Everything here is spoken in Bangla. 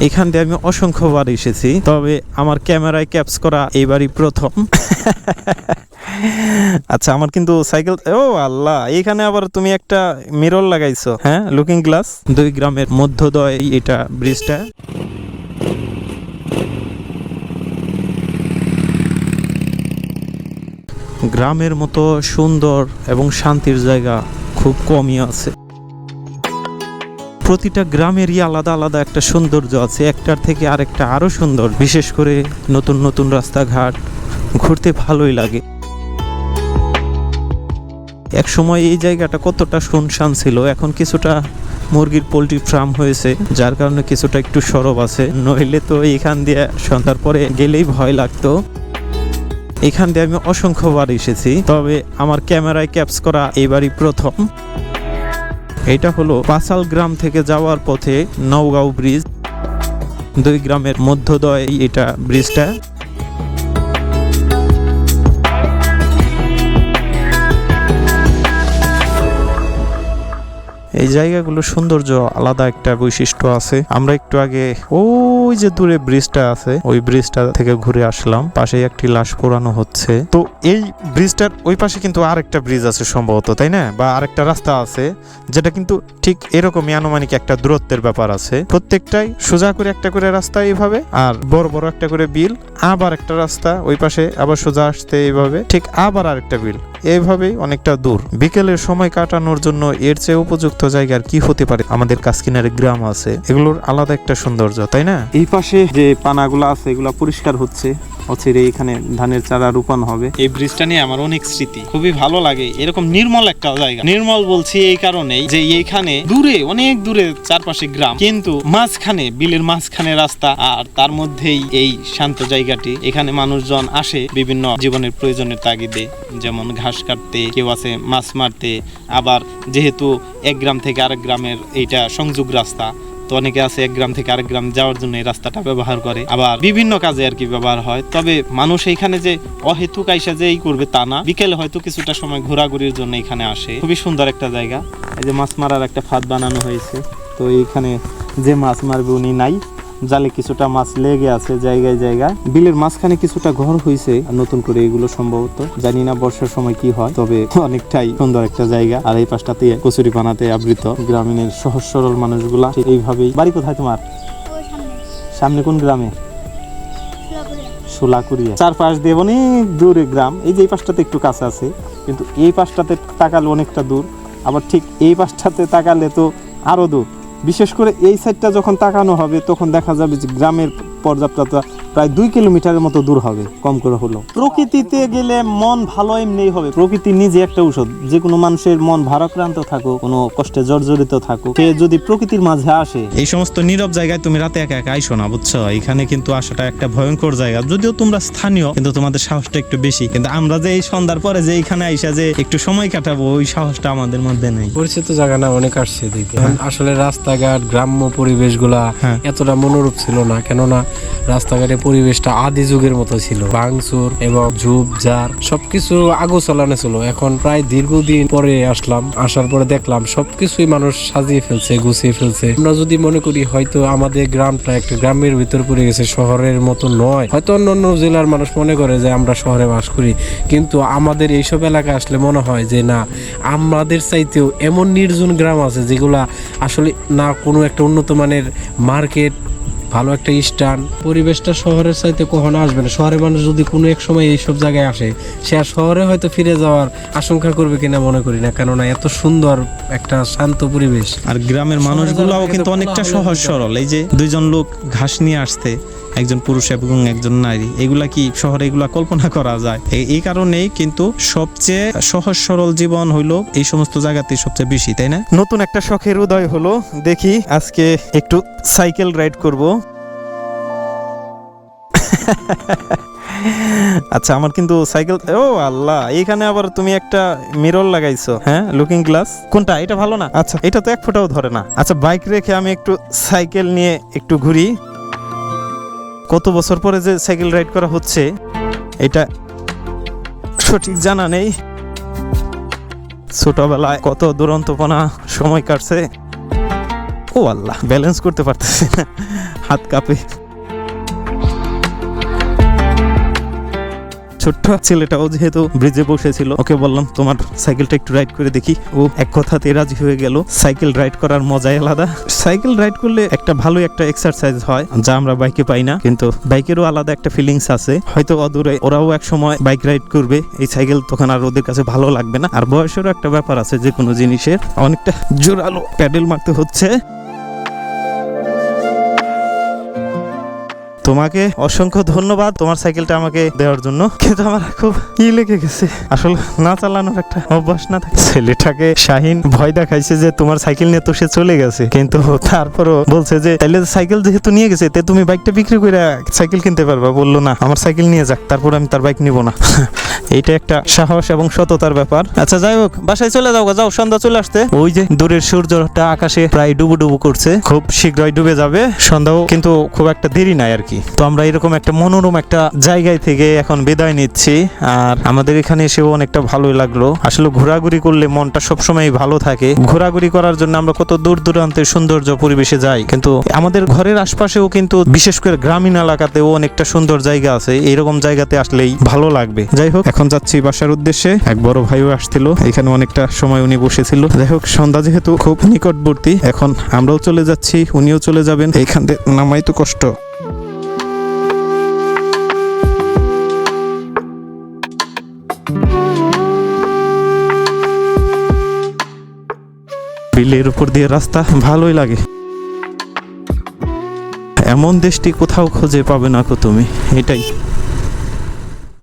এখান দিয়ে আমি অসংখ্যবার এসেছি, তবে আমার ক্যামেরায় ক্যাপস করা এইবারই প্রথম। আচ্ছা আমার কিন্তু সাইকেল, ও আল্লাহ, এখানে আবার তুমি একটা মিরর লাগাইছো হ্যাঁ? লুকিং গ্লাস দুই গ্রামের মধ্যদয় এটা ব্রিজটা গ্রামের মতো সুন্দর এবং শান্তির জায়গা খুব কমই আছে। প্রতিটা গ্রামেরই আলাদা আলাদা একটা সৌন্দর্য আছে, একটার থেকে আরেকটা আরও সুন্দর। বিশেষ করে নতুন নতুন রাস্তাঘাট, ঘুরতে ভালোই লাগে। এক সময় এই জায়গাটা কতটা শুনশান ছিল, এখন কিছুটা মুরগির পোলট্রি ফার্ম হয়েছে, যার কারণে কিছুটা একটু সরব আছে। নইলে তো এখান দিয়ে সন্ধ্যার পরে গেলেই ভয় লাগতো। এখান দিয়ে আমি অসংখ্যবার এসেছি, তবে আমার ক্যামেরায় ক্যাপস করা এবারই প্রথম। এটা হলো পাসাল গ্রাম থেকে যাওয়ার পথে নওগাঁও ব্রিজ। দুই গ্রামের মধ্যদয় এটা ব্রিজটা। এই জায়গাগুলো সৌন্দর্য আলাদা একটা বৈশিষ্ট্য আছে। আমরা একটু আগে ওই যে দূরে ব্রিজটা আছে, ওই ব্রিজটা থেকে ঘুরে আসলাম। পাশেই একটি লাশ পোড়ানো হচ্ছে। তো এই ব্রিজটার ওই পাশে কিন্তু আরেকটা ব্রিজ আছে সম্ভবত, তাই না? বা আরেকটা রাস্তা আছে, যেটা কিন্তু ঠিক এরকমই আনুমানিক একটা দূরত্বের ব্যাপার আছে। প্রত্যেকটাই সোজা করে একটা করে রাস্তা এইভাবে, আর বড় বড় একটা করে বিল, আবার একটা রাস্তা ওই পাশে, আবার সোজা আসতে এইভাবে, ঠিক আবার আরেকটা বিল। এইভাবেই অনেকটা দূর। বিকেলের সময় কাটানোর জন্য এর চেয়ে উপযুক্ত জায়গার কি হতে পারে? আমাদের কাসকিনারে গ্রাম আছে, এগুলোর আলাদা একটা সৌন্দর্য, তাই না? এই পাশে যে পানাগুলো আছে, এগুলো পরিষ্কার হচ্ছে। অচিরে এখানে ধানের চারা রোপণ হবে। এই ব্রিজটা নিয়ে আমার অনেক স্মৃতি। খুবই ভালো লাগে। এরকম নির্মল একটা জায়গা। নির্মল বলছি এই কারণেই যে এইখানে দূরে, অনেক দূরে চারপাশে গ্রাম। কিন্তু মাঝখানে, বিলের মাঝখানে রাস্তা আর তার মধ্যেই এই শান্ত জায়গাটি। এখানে মানুষজন আসে বিভিন্ন জীবনের প্রয়োজনের তাগিদে। যেমন ঘাস কাটতে, কেউ আছে মাছ মারতে। আবার যেহেতু এক গ্রাম থেকে আরেক গ্রামের এইটা সংযোগ রাস্তা তো অনেকে আছে এক গ্রাম থেকে আরেক গ্রাম যাওয়ার জন্য এই রাস্তাটা ব্যবহার করে। আবার বিভিন্ন কাজে আর কি ব্যবহার হয়। তবে মানুষ এইখানে যে অহেতুক আইসা যে এই করবে তা না। বিকেলে হয়তো কিছুটা সময় ঘোরাঘুরির জন্য এখানে আসে। খুবই সুন্দর একটা জায়গা। এই যে মাছ মারার একটা ফাঁদ বানানো হয়েছে। তো এইখানে যে মাছ মারবে উনি নাই। জালে কিছুটা মাছ লেগে আছে জায়গায় জায়গায়। বিলের মাঝখানে কিছুটা ঘর হয়েছে নতুন করে এগুলো সম্ভবত। জানি না বর্ষার সময় কি হয় তবে অনেকটাই সুন্দর একটা জায়গা। আর এই পাশটাতে কচুরি পানাতে আবৃত গ্রামীণের সহজ সরল মানুষগুলা এইভাবেই। বাড়ি কোথায় তোমার? সামনে। কোন গ্রামে? সোলাকুরিয়া চারপাশ দিয়ে অনেক দূরে গ্রাম। এই যে এই পাশটাতে একটু কাছে আছে কিন্তু এই পাশটাতে তাকালে অনেকটা দূর। আবার ঠিক এই পাশটাতে তাকালে তো আরও দূর। বিশেষ করে এই সাইডটা যখন তাকানো হবে তখন দেখা যাবে যে গ্রামের পর্যাপ্ততা প্রায় দুই কিলোমিটারের মতো দূর হবে কম করে হলো প্রকৃতিতে গেলে মন ভালো এমনিই হবে। প্রকৃতি নিজে একটা ঔষধ। যে কোনো মানুষের মন ভারাক্রান্ত থাকুক কোনো কষ্টে জর্জরিত থাকুক সে যদি প্রকৃতির মাঝে আসে। এই সমস্ত নীরব জায়গায় তুমি রাতে একা একা আইসো না বুঝছ? এখানে কিন্তু আসাটা একটা ভয়ঙ্কর জায়গা। যদিও তোমরা স্থানীয় কিন্তু তোমাদের সাহসটা একটু বেশি। কিন্তু আমরা যে এই সন্ধ্যার পরে যে এখানে আইসা যে একটু সময় কাটাবো ওই সাহসটা আমাদের মধ্যে নেই। পরিচিত জায়গা না অনেক আসছে দেখতে আসলে রাস্তাঘাট গ্রাম্য পরিবেশগুলা হ্যাঁ। এতটা মনোরূপ ছিল না। কেননা রাস্তাঘাটের পরিবেশটা আদি যুগের মতো ছিল। ভাঙচুর এবং ঝুপ, ঝাড় সবকিছু আগো চালানো ছিল। এখন প্রায় দীর্ঘদিন পরে আসলাম, আসার পরে দেখলাম সবকিছুই মানুষ সাজিয়ে ফেলছে, গুছিয়ে ফেলছে। আমরা যদি মনে করি হয়তো আমাদের গ্রামটা একটা গ্রামের ভিতর পড়ে গেছে, শহরের মতো নয়। হয়তো অন্য অন্য জেলার মানুষ মনে করে যে আমরা শহরে বাস করি। কিন্তু আমাদের এইসব এলাকা আসলে মনে হয় যে না, আমাদের চাইতেও এমন নির্জন গ্রাম আছে যেগুলা আসলে না কোনো একটা উন্নত মানের মার্কেট ভালো একটা স্টান পরিবেশটা শহরের চাইতে কখনো আসবে না। শহরের মানুষ যদি কোনো এক সময় এইসব জায়গায় আসে সে আর শহরে হয়তো ফিরে যাওয়ার আশঙ্কা করবে কিনা মনে করি না। কেননা এত সুন্দর একটা শান্ত পরিবেশ। আর গ্রামের শহরে মানুষগুলোও কিন্তু অনেকটা সহজ সরল। এই যে দুইজন লোক ঘাস নিয়ে আসতে একজন পুরুষ এবং একজন নারী এগুলা কি শহরে এগুলা কল্পনা করা যায়? এই কারণেই কিন্তু সবচেয়ে সহজ সরল জীবন হইল এই সমস্ত জায়গাতে সবচেয়ে বেশি তাই না? নতুন একটা শখের উদয় হলো। দেখি আজকে একটু সাইকেল রাইড করব। আচ্ছা আমার কিন্তু সাইকেল ও আল্লাহ এখানে আবার তুমি একটা মিরর লাগাইছো হ্যাঁ? লুকিং গ্লাস কোনটা? এটা ভালো না? আচ্ছা এটা তো এক ফোঁটাও ধরে না। আচ্ছা বাইক রেখে আমি একটু সাইকেল নিয়ে একটু ঘুরি। কত বছর পরে যে সাইকেল রাইড করা হচ্ছে, এটা সঠিক জানা নেই। ছোটবেলায় কত দুরন্তপনা সময় কাটছে। ও আল্লাহ ব্যালেন্স করতে পারতেছি না। হাত কাঁপে। ছোট্ট ছেলেটাও যেহেতু ব্রিজে বসেছিল, ওকে বললাম, তোমার সাইকেলটা একটু রাইড করে দেখি। ও এক কথাতে রাজি হয়ে গেল। সাইকেল রাইড করার মজাই আলাদা। সাইকেল রাইড করলে একটা ভালো একটা এক্সারসাইজ হয়, যা আমরা বাইকে পাই না। কিন্তু বাইকেরও আলাদা একটা ফিলিংস আছে। হয়তো অদূরে ওরাও এক সময় বাইক রাইড করবে। এই সাইকেল তখন আর ওদের কাছে ভালো লাগবে না। আর বয়সেরও একটা ব্যাপার আছে যে কোনো জিনিসের। অনেকটা জোরালো প্যাডেল মারতে হচ্ছে। তোমাকে অসংখ্য ধন্যবাদ তোমার সাইকেলটা আমাকে দেওয়ার জন্য। কিন্তু আমার খুব ই লেগে গেছে। আসলে না চালানোর একটা অভ্যাস না থাকে। ছেলেটাকে শাহিন ভয় দেখাইছে যে তোমার সাইকেল নিয়ে তো সে চলে গেছে। কিন্তু তারপরও বলছে যে, তাইলে সাইকেল যেহেতু নিয়ে গেছে, তে তুমি বাইকটা বিক্রি করে সাইকেল কিনতে পারবা। বলল, না, আমার সাইকেল নিয়ে যাক, তারপর আমি তার বাইক নিব না। এইটা একটা সাহস এবং সততার ব্যাপার। আচ্ছা যাই হোক, বাসায় চলে যাও যাও, সন্ধ্যা চলে আসতে ওই যে দূরের সূর্যটা আকাশে প্রায় ডুবু ডুবু করছে। খুব শীঘ্রই ডুবে যাবে সন্ধ্যাও, কিন্তু খুব একটা দেরি নাই আর কি তো আমরা এরকম একটা মনোরম একটা জায়গায় থেকে এখন বিদায় নিচ্ছি। আর আমাদের এখানে এসেও অনেকটা ভালোই লাগল। আসলে ঘোরাঘুরি করলে মনটা সবসময় ভালো থাকে। ঘোরাঘুরি করার জন্য আমরা কত দূর দূরান্তের সৌন্দর্য পরিবেশে যাই। কিন্তু আমাদের ঘরের আশপাশেও কিন্তু বিশেষ করে গ্রামীণ এলাকাতেও অনেকটা সুন্দর জায়গা আছে। এরকম জায়গাতে আসলেই ভালো লাগবে। যাই হোক, এখন যাচ্ছি বাসার উদ্দেশ্যে। এক বড় ভাইও আসছিল। এখানে অনেকটা সময় উনি বসেছিল। যাই হোক, সন্ধ্যা যেহেতু খুব নিকটবর্তী, এখন আমরাও চলে যাচ্ছি, উনিও চলে যাবেন। এইখান থেকে নামাই তো কষ্ট। বিলের উপর দিয়ে রাস্তা ভালোই লাগে। এমন দেশটি কোথাও খুঁজে পাবে না কো তুমি, এটাই।